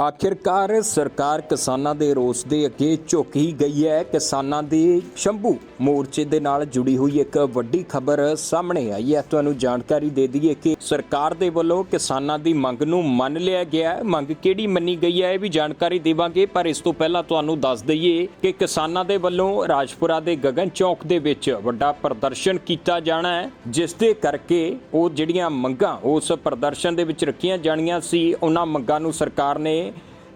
ਆਖਿਰਕਾਰ ਸਰਕਾਰ ਕਿਸਾਨਾਂ ਦੇ ਰੋਸ ਦੇ ਅੱਗੇ ਝੁਕ ਹੀ ਗਈ ਹੈ। ਕਿਸਾਨਾਂ ਦੇ ਸ਼ੰਭੂ ਮੋਰਚੇ ਦੇ ਨਾਲ ਜੁੜੀ ਹੋਈ ਇੱਕ ਵੱਡੀ ਖਬਰ ਸਾਹਮਣੇ ਆਈ ਹੈ। ਤੁਹਾਨੂੰ ਜਾਣਕਾਰੀ ਦੇ ਦਈਏ ਕਿ ਸਰਕਾਰ ਦੇ ਵੱਲੋਂ ਕਿਸਾਨਾਂ ਦੀ ਮੰਗ ਨੂੰ ਮੰਨ ਲਿਆ ਗਿਆ ਹੈ। ਮੰਗ ਕਿਹੜੀ ਮੰਨੀ ਗਈ ਹੈ ਇਹ ਵੀ ਜਾਣਕਾਰੀ ਦੇਵਾਂਗੇ, ਪਰ ਇਸ ਤੋਂ ਪਹਿਲਾਂ ਤੁਹਾਨੂੰ ਦੱਸ ਦਈਏ ਕਿ ਕਿਸਾਨਾਂ ਦੇ ਵੱਲੋਂ ਰਾਜਪੁਰਾ ਦੇ ਗਗਨ ਚੌਕ ਦੇ ਵਿੱਚ ਵੱਡਾ ਪ੍ਰਦਰਸ਼ਨ ਕੀਤਾ ਜਾਣਾ ਹੈ, ਜਿਸ ਦੇ ਕਰਕੇ ਉਹ ਜਿਹੜੀਆਂ ਮੰਗਾਂ ਉਸ ਪ੍ਰਦਰਸ਼ਨ ਦੇ ਵਿੱਚ ਰੱਖੀਆਂ ਜਾਣੀਆਂ ਸੀ, ਉਹਨਾਂ ਮੰਗਾਂ ਨੂੰ ਸਰਕਾਰ ਨੇ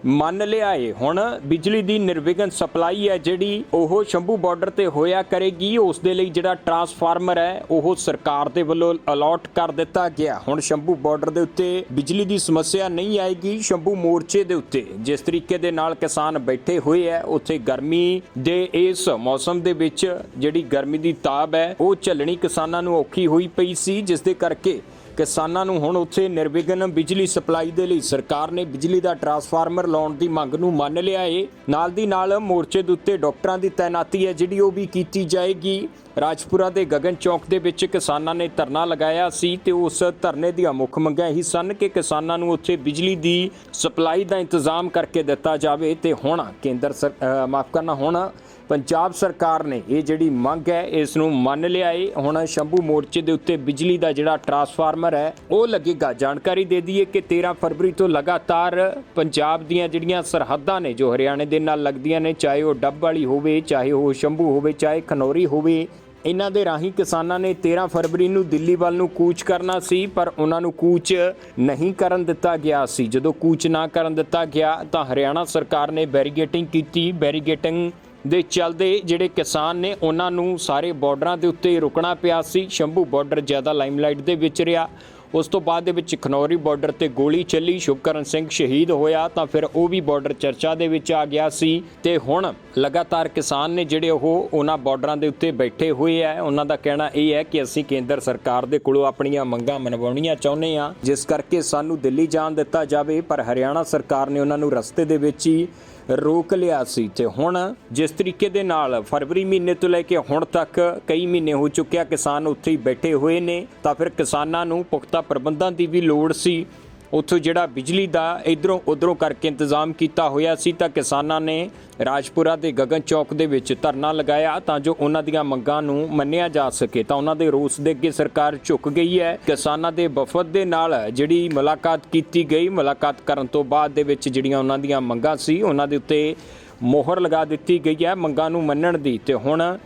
ਮੰਨ ਲਿਆ ਏ। ਹੁਣ ਬਿਜਲੀ ਦੀ ਨਿਰਵਿਘਨ ਸਪਲਾਈ ਹੈ ਜਿਹੜੀ, ਉਹ ਸ਼ੰਭੂ ਬਾਰਡਰ ਤੇ ਹੋਇਆ ਕਰੇਗੀ। ਉਸ ਦੇ ਲਈ ਜਿਹੜਾ ਟਰਾਂਸਫਾਰਮਰ ਹੈ, ਉਹ ਸਰਕਾਰ ਦੇ ਵੱਲੋਂ ਅਲਾਟ ਕਰ ਦਿੱਤਾ ਗਿਆ। ਹੁਣ ਸ਼ੰਭੂ ਬਾਰਡਰ ਦੇ ਉੱਤੇ ਬਿਜਲੀ ਦੀ ਸਮੱਸਿਆ ਨਹੀਂ ਆਏਗੀ ਸ਼ੰਭੂ ਮੋਰਚੇ ਦੇ ਉੱਤੇ। ਜਿਸ ਤਰੀਕੇ ਦੇ ਨਾਲ ਕਿਸਾਨ ਬੈਠੇ ਹੋਏ ਹੈ, ਉੱਥੇ ਗਰਮੀ ਦੇ ਇਸ ਮੌਸਮ ਦੇ ਵਿੱਚ ਜਿਹੜੀ ਗਰਮੀ ਦੀ ਤਾਬ ਹੈ, ਉਹ ਝੱਲਣੀ ਕਿਸਾਨਾਂ ਨੂੰ ਔਖੀ ਹੋਈ ਪਈ ਸੀ। ਜਿਸ ਦੇ ਕਰਕੇ ਕਿਸਾਨਾਂ ਨੂੰ ਹੁਣ ਉੱਥੇ ਨਿਰਵਿਘਨ ਬਿਜਲੀ ਸਪਲਾਈ ਦੇ ਲਈ ਸਰਕਾਰ ਨੇ ਬਿਜਲੀ ਦਾ ਟਰਾਂਸਫਾਰਮਰ ਲਾਉਣ ਦੀ ਮੰਗ ਨੂੰ ਮੰਨ ਲਿਆ ਏ। ਨਾਲ ਦੀ ਨਾਲ ਮੋਰਚੇ ਦੇ ਉੱਤੇ ਡਾਕਟਰਾਂ ਦੀ ਤਾਇਨਾਤੀ ਹੈ, ਜਿਹੜੀ ਉਹ ਵੀ ਕੀਤੀ ਜਾਏਗੀ। ਰਾਜਪੁਰਾ ਦੇ ਗਗਨ ਚੌਕ ਦੇ ਵਿੱਚ ਕਿਸਾਨਾਂ ਨੇ ਧਰਨਾ ਲਗਾਇਆ ਸੀ ਤੇ ਉਸ ਧਰਨੇ ਦੀਆਂ ਮੁੱਖ ਮੰਗਾਂ ਇਹੀ ਸਨ ਕਿ ਕਿਸਾਨਾਂ ਨੂੰ ਉੱਥੇ ਬਿਜਲੀ ਦੀ ਸਪਲਾਈ ਦਾ ਇੰਤਜ਼ਾਮ ਕਰਕੇ ਦਿੱਤਾ ਜਾਵੇ। ਤੇ ਹੁਣ ਕੇਂਦਰ ਸਰ ਮਾਫ ਕਰਨਾ, ਹੁਣ ਪੰਜਾਬ ਸਰਕਾਰ ਨੇ ਇਹ ਜਿਹੜੀ ਮੰਗ ਹੈ, ਇਸ ਨੂੰ ਮੰਨ ਲਿਆ ਏ। ਹੁਣ ਸ਼ੰਭੂ ਮੋਰਚੇ ਦੇ ਉੱਤੇ ਬਿਜਲੀ ਦਾ ਜਿਹੜਾ ਟਰਾਂਸਫਾਰਮਰ ਹੈ, ਉਹ ਲੱਗੇਗਾ। ਜਾਣਕਾਰੀ ਦੇ ਦਈਏ ਕਿ 13 ਫਰਵਰੀ ਤੋਂ ਲਗਾਤਾਰ ਪੰਜਾਬ ਦੀਆਂ ਜਿਹੜੀਆਂ ਸਰਹੱਦਾਂ ਨੇ, ਜੋ ਹਰਿਆਣੇ ਦੇ ਨਾਲ ਲੱਗਦੀਆਂ ਨੇ, ਚਾਹੇ ਉਹ ਡੱਬ ਵਾਲੀ ਹੋਵੇ, ਚਾਹੇ ਉਹ ਸ਼ੰਭੂ ਹੋਵੇ, ਚਾਹੇ ਖਨੌਰੀ ਹੋਵੇ, ਇਹਨਾਂ ਦੇ ਰਾਹੀਂ ਕਿਸਾਨਾਂ ਨੇ 13 ਫਰਵਰੀ ਨੂੰ ਦਿੱਲੀ ਵੱਲ ਨੂੰ ਕੂਚ ਕਰਨਾ ਸੀ, ਪਰ ਉਹਨਾਂ ਨੂੰ ਕੂਚ ਨਹੀਂ ਕਰਨ ਦਿੱਤਾ ਗਿਆ ਸੀ। ਜਦੋਂ ਕੂਚ ਨਾ ਕਰਨ ਦਿੱਤਾ ਗਿਆ, ਤਾਂ ਹਰਿਆਣਾ ਸਰਕਾਰ ਨੇ ਬੈਰੀਗੇਟਿੰਗ ਕੀਤੀ। ਬੈਰੀਗੇਟਿੰਗ ਦੇ ਚੱਲਦੇ ਜਿਹੜੇ ਕਿਸਾਨ ਨੇ, ਉਹਨਾਂ ਨੂੰ ਸਾਰੇ ਬਾਰਡਰਾਂ ਦੇ ਉੱਤੇ ਰੁਕਣਾ ਪਿਆ ਸੀ। ਸ਼ੰਭੂ ਬਾਰਡਰ ਜ਼ਿਆਦਾ ਲਾਈਮਲਾਈਟ ਦੇ ਵਿੱਚ ਰਿਹਾ। ਉਸ ਤੋਂ ਬਾਅਦ ਦੇ ਵਿੱਚ ਖਨੌਰੀ ਬਾਰਡਰ ਤੇ ਗੋਲੀ ਚੱਲੀ। ਸ਼ੁਭਕਰਨ ਸਿੰਘ ਸ਼ਹੀਦ ਹੋਇਆ ਤਾਂ ਫਿਰ ਉਹ ਵੀ ਬਾਰਡਰ ਚਰਚਾ ਦੇ ਵਿੱਚ ਆ ਗਿਆ ਸੀ। ਤੇ ਹੁਣ ਲਗਾਤਾਰ ਕਿਸਾਨ ਨੇ ਜਿਹੜੇ ਉਹ, ਉਹਨਾਂ ਬਾਰਡਰਾਂ ਦੇ ਉੱਤੇ ਬੈਠੇ ਹੋਏ ਆ। ਉਹਨਾਂ ਦਾ ਕਹਿਣਾ ਇਹ ਹੈ ਕਿ ਅਸੀਂ ਕੇਂਦਰ ਸਰਕਾਰ ਦੇ ਕੋਲੋਂ ਆਪਣੀਆਂ ਮੰਗਾਂ ਮਨਵਾਉਣੀਆਂ ਚਾਹੁੰਦੇ ਆ ਜਿਸ ਕਰਕੇ ਸਾਨੂੰ ਦਿੱਲੀ ਜਾਣ ਦਿੱਤਾ ਜਾਵੇ, ਪਰ ਹਰਿਆਣਾ ਸਰਕਾਰ ਨੇ ਉਹਨਾਂ ਨੂੰ ਰਸਤੇ ਦੇ ਵਿੱਚ ਹੀ ਰੋਕ ਲਿਆ ਸੀ ਤੇ ਹੁਣ ਜਿਸ ਤਰੀਕੇ ਦੇ ਨਾਲ ਫਰਵਰੀ ਮਹੀਨੇ ਤੋਂ ਲੈ ਕੇ ਹੁਣ ਤੱਕ ਕਈ ਮਹੀਨੇ ਹੋ ਚੁੱਕਿਆ ਕਿਸਾਨ ਉੱਥੇ ਹੀ ਬੈਠੇ ਹੋਏ ਨੇ, ਤਾਂ ਫਿਰ ਕਿਸਾਨਾਂ ਨੂੰ ਪੁਖਤਾ ਪ੍ਰਬੰਧਾਂ ਦੀ ਵੀ ਲੋੜ ਸੀ। ਉੱਥੋਂ ਜਿਹੜਾ ਬਿਜਲੀ ਦਾ ਇਧਰੋਂ ਉਧਰੋਂ ਕਰਕੇ ਇੰਤਜ਼ਾਮ ਕੀਤਾ ਹੋਇਆ ਸੀ ਤਾਂ ਕਿਸਾਨਾਂ ਨੇ ਰਾਜਪੁਰਾ ਦੇ ਗਗਨ ਚੌਕ ਦੇ ਵਿੱਚ ਧਰਨਾ ਲਗਾਇਆ ਤਾਂ ਜੋ ਉਹਨਾਂ ਦੀਆਂ ਮੰਗਾਂ ਨੂੰ ਮੰਨਿਆ ਜਾ ਸਕੇ। ਤਾਂ ਉਹਨਾਂ ਦੇ ਰੋਸ ਦੇ ਅੱਗੇ ਸਰਕਾਰ ਝੁਕ ਗਈ ਹੈ। ਕਿਸਾਨਾਂ ਦੇ ਵਫਦ ਦੇ ਨਾਲ ਜਿਹੜੀ ਮੁਲਾਕਾਤ ਕੀਤੀ ਗਈ, ਮੁਲਾਕਾਤ ਕਰਨ ਤੋਂ ਬਾਅਦ ਦੇ ਵਿੱਚ ਜਿਹੜੀਆਂ ਉਹਨਾਂ ਦੀਆਂ ਮੰਗਾਂ ਸੀ, ਉਹਨਾਂ ਦੇ ਉੱਤੇ ਮੋਹਰ ਲਗਾ ਦਿੱਤੀ ਗਈ ਹੈ ਮੰਗਾਂ ਨੂੰ ਮੰਨਣ ਦੀ। ਤੇ ਹੁਣ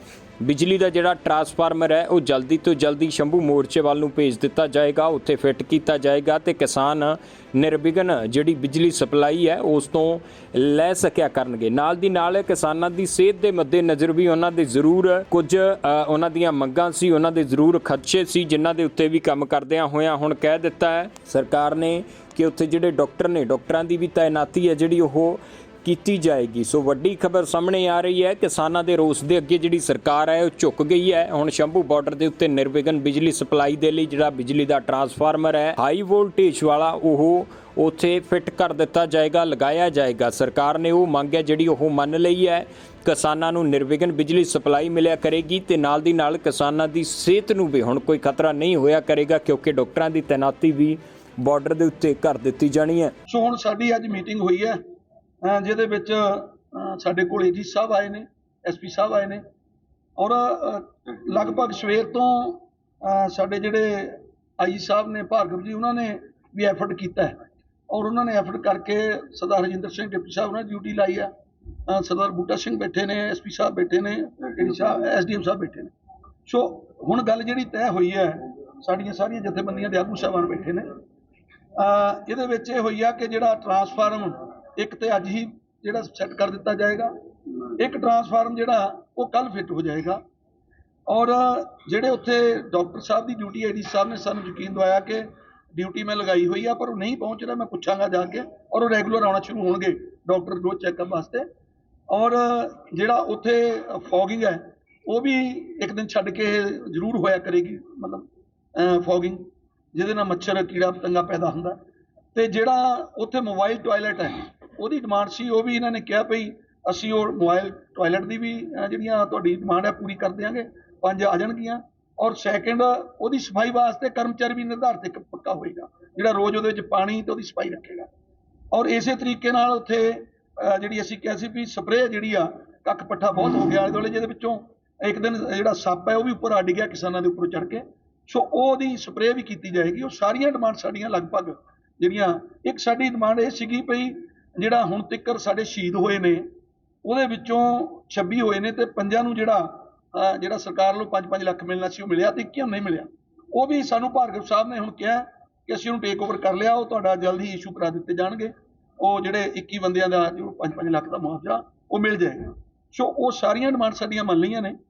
ਬਿਜਲੀ ਦਾ ਜਿਹੜਾ ਟਰਾਂਸਫਾਰਮਰ ਹੈ, ਉਹ ਜਲਦੀ ਤੋਂ ਜਲਦੀ ਸ਼ੰਭੂ ਮੋਰਚੇ ਵੱਲ ਨੂੰ ਭੇਜ ਦਿੱਤਾ ਜਾਏਗਾ, ਉੱਥੇ ਫਿੱਟ ਕੀਤਾ ਜਾਏਗਾ ਤੇ ਕਿਸਾਨ ਨਿਰਵਿਘਨ ਜਿਹੜੀ ਬਿਜਲੀ ਸਪਲਾਈ ਹੈ, ਉਸ ਤੋਂ ਲੈ ਸਕਿਆ ਕਰਨਗੇ। ਨਾਲ ਦੀ ਨਾਲ ਕਿਸਾਨਾਂ ਦੀ ਸਿਹਤ ਦੇ ਮੱਦੇ ਨਜ਼ਰ ਵੀ ਉਹਨਾਂ ਦੇ ਜ਼ਰੂਰ ਕੁਝ ਉਹਨਾਂ ਦੀਆਂ ਮੰਗਾਂ ਸੀ, ਉਹਨਾਂ ਦੇ ਜ਼ਰੂਰ ਖਦਸ਼ੇ ਸੀ, ਜਿਨ੍ਹਾਂ ਦੇ ਉੱਤੇ ਵੀ ਕੰਮ ਕਰਦਿਆਂ ਹੋਇਆਂ ਹੁਣ ਕਹਿ ਦਿੱਤਾ ਹੈ। ਸਰਕਾਰ ਨੇ ਕਿ ਉੱਥੇ ਜਿਹੜੇ ਡਾਕਟਰ ਨੇ, ਡਾਕਟਰਾਂ ਦੀ ਵੀ ਤਾਇਨਾਤੀ ਹੈ ਜਿਹੜੀ ਉਹ ਕੀਤੀ ਜਾਏਗੀ। ਸੋ ਵੱਡੀ ਖਬਰ ਸਾਹਮਣੇ ਆ ਰਹੀ ਹੈ, ਕਿਸਾਨਾਂ ਦੇ ਰੋਸ ਦੇ ਅੱਗੇ ਜਿਹੜੀ ਸਰਕਾਰ ਹੈ, ਉਹ ਝੁਕ ਗਈ ਹੈ। ਹੁਣ ਸ਼ੰਭੂ ਬਾਰਡਰ ਦੇ ਉੱਤੇ ਨਿਰਵਿਘਨ ਬਿਜਲੀ ਸਪਲਾਈ ਦੇ ਲਈ ਜਿਹੜਾ ਬਿਜਲੀ ਦਾ ਟਰਾਂਸਫਾਰਮਰ ਹੈ ਹਾਈ ਵੋਲਟੇਜ ਵਾਲਾ, ਉਹ ਉੱਥੇ ਫਿੱਟ ਕਰ ਦਿੱਤਾ ਜਾਏਗਾ, ਲਗਾਇਆ ਜਾਏਗਾ। ਸਰਕਾਰ ਨੇ ਉਹ ਮੰਗ ਹੈ, ਜਿਹੜੀ ਉਹ ਮੰਨ ਲਈ ਹੈ, ਕਿਸਾਨਾਂ ਨੂੰ ਨਿਰਵਿਘਨ ਬਿਜਲੀ ਸਪਲਾਈ ਮਿਲਿਆ ਕਰੇਗੀ ਤੇ ਨਾਲ ਦੀ ਨਾਲ ਕਿਸਾਨਾਂ ਦੀ ਸਿਹਤ ਨੂੰ ਵੀ ਹੁਣ ਕੋਈ ਖਤਰਾ ਨਹੀਂ ਹੋਇਆ ਕਰੇਗਾ, ਕਿਉਂਕਿ ਡਾਕਟਰਾਂ ਦੀ ਤਾਇਨਾਤੀ ਵੀ ਬਾਰਡਰ ਦੇ ਉੱਤੇ ਕਰ ਦਿੱਤੀ ਜਾਣੀ ਹੈ। ਸੋ ਹੁਣ ਸਾਡੀ ਅੱਜ ਮੀਟਿੰਗ ਹੋਈ ਹੈ। ਜਿਹਦੇ ਵਿੱਚ ਸਾਡੇ ਕੋਲ ਏਜੀ ਸਾਹਿਬ ਆਏ ਨੇ ਐਸਪੀ ਸਾਹਿਬ ਆਏ ਨੇ ਔਰ ਲਗਭਗ ਸਵੇਰ ਤੋਂ ਸਾਡੇ ਜਿਹੜੇ ਆਈ ਸਾਹਿਬ ਨੇ, ਭਾਰਗਵ ਜੀ, ਉਹਨਾਂ ਨੇ ਵੀ ਐਫਰਟ ਕੀਤਾ ਔਰ ਉਹਨਾਂ ਨੇ ਐਫਰਟ ਕਰਕੇ ਸਰਦਾਰ ਰਜਿੰਦਰ ਸਿੰਘ ਡਿਪਟੀ ਸਾਹਿਬ ਨੇ ਡਿਊਟੀ ਲਾਈ ਆ। ਸਰਦਾਰ ਬੂਟਾ ਸਿੰਘ ਬੈਠੇ ਨੇ ਐਸਪੀ ਸਾਹਿਬ ਬੈਠੇ ਨੇ ਏਡੀ ਸਾਹਿਬ ਐਸਡੀਐਮ ਸਾਹਿਬ ਬੈਠੇ ਨੇ। ਸੋ ਹੁਣ ਗੱਲ ਜਿਹੜੀ ਤੈਅ ਹੋਈ ਹੈ, ਸਾਡੀਆਂ ਸਾਰੀਆਂ ਜਥੇਬੰਦੀਆਂ ਦੇ ਆਗੂ ਸਾਹਿਬਾਨ ਬੈਠੇ ਨੇ। ਇਹਦੇ ਵਿੱਚ ਇਹ ਹੋਈ ਆ ਕਿ ਜਿਹੜਾ ਟਰਾਂਸਫਾਰਮ ਇੱਕ ਤੇ ਅੱਜ ਹੀ ਜਿਹੜਾ ਸੈੱਟ ਕਰ ਦਿੱਤਾ ਜਾਏਗਾ, ਇੱਕ ਟਰਾਂਸਫਾਰਮ ਜਿਹੜਾ ਉਹ ਕੱਲ ਫਿੱਟ ਹੋ ਜਾਏਗਾ। ਔਰ ਜਿਹੜੇ ਉੱਥੇ ਡਾਕਟਰ ਸਾਹਿਬ ਦੀ ਡਿਊਟੀ ਆਈਡੀ ਸਾਹਿਬ ਨੇ ਸਾਨੂੰ ਯਕੀਨ ਦਵਾਇਆ ਕਿ ਡਿਊਟੀ ਮੈਂ ਲਗਾਈ ਹੋਈ ਆ, ਪਰ ਉਹ ਨਹੀਂ ਪਹੁੰਚ ਰਿਹਾ, ਮੈਂ ਪੁੱਛਾਂਗਾ ਜਾ ਕੇ, ਔਰ ਉਹ ਰੈਗੂਲਰ ਆਉਣਾ ਸ਼ੁਰੂ ਹੋਣਗੇ ਡਾਕਟਰ ਰੋਜ਼ ਚੈੱਕਅਪ ਵਾਸਤੇ। ਔਰ ਜਿਹੜਾ ਉੱਥੇ ਫੌਗਿੰਗ ਹੈ, ਉਹ ਵੀ ਇੱਕ ਦਿਨ ਛੱਡ ਕੇ ਜ਼ਰੂਰ ਹੋਇਆ ਕਰੇਗੀ, ਮਤਲਬ ਫੌਗਿੰਗ ਜਿਹਦੇ ਨਾਲ ਮੱਛਰ, ਕੀੜਾ, ਪਤੰਗਾ ਪੈਦਾ ਹੁੰਦਾ। ਤੇ ਜਿਹੜਾ ਉੱਥੇ ਮੋਬਾਈਲ ਟਾਇਲਟ ਹੈ ਉਹਦੀ ਡਿਮਾਂਡ ਸੀ, ਉਹ ਵੀ ਇਹਨਾਂ ਨੇ ਕਿਹਾ ਭਈ ਅਸੀਂ ਉਹ ਮੋਬਾਈਲ ਟਾਇਲਟ ਦੀ ਵੀ ਜਿਹੜੀਆਂ ਤੁਹਾਡੀ ਡਿਮਾਂਡ ਹੈ, ਪੂਰੀ ਕਰ ਦਿਆਂਗੇ। ਪੰਜ ਆ ਜਾਣਗੀਆਂ। ਔਰ ਸੈਕੰਡ ਉਹਦੀ ਸਫ਼ਾਈ ਵਾਸਤੇ ਕਰਮਚਾਰੀ ਵੀ ਨਿਰਧਾਰਿਤ ਇੱਕ ਪੱਕਾ ਹੋਏਗਾ, ਜਿਹੜਾ ਰੋਜ਼ ਉਹਦੇ ਵਿੱਚ ਪਾਣੀ ਤੇ ਉਹਦੀ ਸਫ਼ਾਈ ਰੱਖੇਗਾ। ਔਰ ਇਸੇ ਤਰੀਕੇ ਨਾਲ ਉੱਥੇ ਜਿਹੜੀ ਅਸੀਂ ਕਿਹਾ ਸੀ ਵੀ ਸਪਰੇਅ ਜਿਹੜੀ ਆ, ਕੱਖ ਪੱਠਾ ਬਹੁਤ ਹੋ ਗਿਆ ਆਲੇ ਦੁਆਲੇ ਜਿਹਦੇ ਵਿੱਚੋਂ, ਇੱਕ ਦਿਨ ਜਿਹੜਾ ਸੱਪ ਹੈ, ਉਹ ਵੀ ਉੱਪਰ ਅੱਡ ਗਿਆ ਕਿਸਾਨਾਂ ਦੇ ਉੱਪਰ ਚੜ ਕੇ। ਸੋ ਉਹਦੀ ਸਪਰੇਅ ਵੀ ਕੀਤੀ ਜਾਏਗੀ। ਉਹ ਸਾਰੀਆਂ ਡਿਮਾਂਡ ਸਾਡੀਆਂ ਲਗਭਗ ਜਿਹੜੀਆਂ, ਇੱਕ ਸਾਡੀ ਡਿਮਾਂਡ ਇਹ ਸੀਗੀ ਭਈ ਜਿਹੜਾ ਹੁਣ ਤੱਕਰ ਸਾਡੇ ਸ਼ਹੀਦ ਹੋਏ ਨੇ, ਉਹਦੇ ਵਿੱਚੋਂ 26 ਹੋਏ ਨੇ ਤੇ ਪੰਜਾਂ ਨੂੰ ਜਿਹੜਾ ਜਿਹੜਾ ਸਰਕਾਰ ਵੱਲੋਂ 5-5 ਲੱਖ ਮਿਲਣਾ ਸੀ, ਉਹ ਮਿਲਿਆ ਤੇ 21 ਨੂੰ ਨਹੀਂ ਮਿਲਿਆ। ਉਹ ਵੀ ਸਾਨੂੰ ਭਾਰਗਵ ਸਾਹਿਬ ਨੇ ਹੁਣ ਕਿਹਾ ਕਿ ਅਸੀਂ ਉਹਨੂੰ ਟੇਕ ਓਵਰ ਕਰ ਲਿਆ, ਉਹ ਤੁਹਾਡਾ ਜਲਦੀ ਇਸ਼ੂ ਕਰਾ ਦਿੱਤੇ ਜਾਣਗੇ। ਉਹ ਜਿਹੜੇ 21 ਬੰਦਿਆਂ ਦਾ, ਜੋ 5-5 ਲੱਖ ਦਾ ਮੁਆਵਜ਼ਾ, ਉਹ ਮਿਲ ਜਾਏਗਾ। ਸੋ ਉਹ ਸਾਰੀਆਂ ਡਿਮਾਂਡ ਸਾਡੀਆਂ ਮੰਨ ਲਈਆਂ ਨੇ।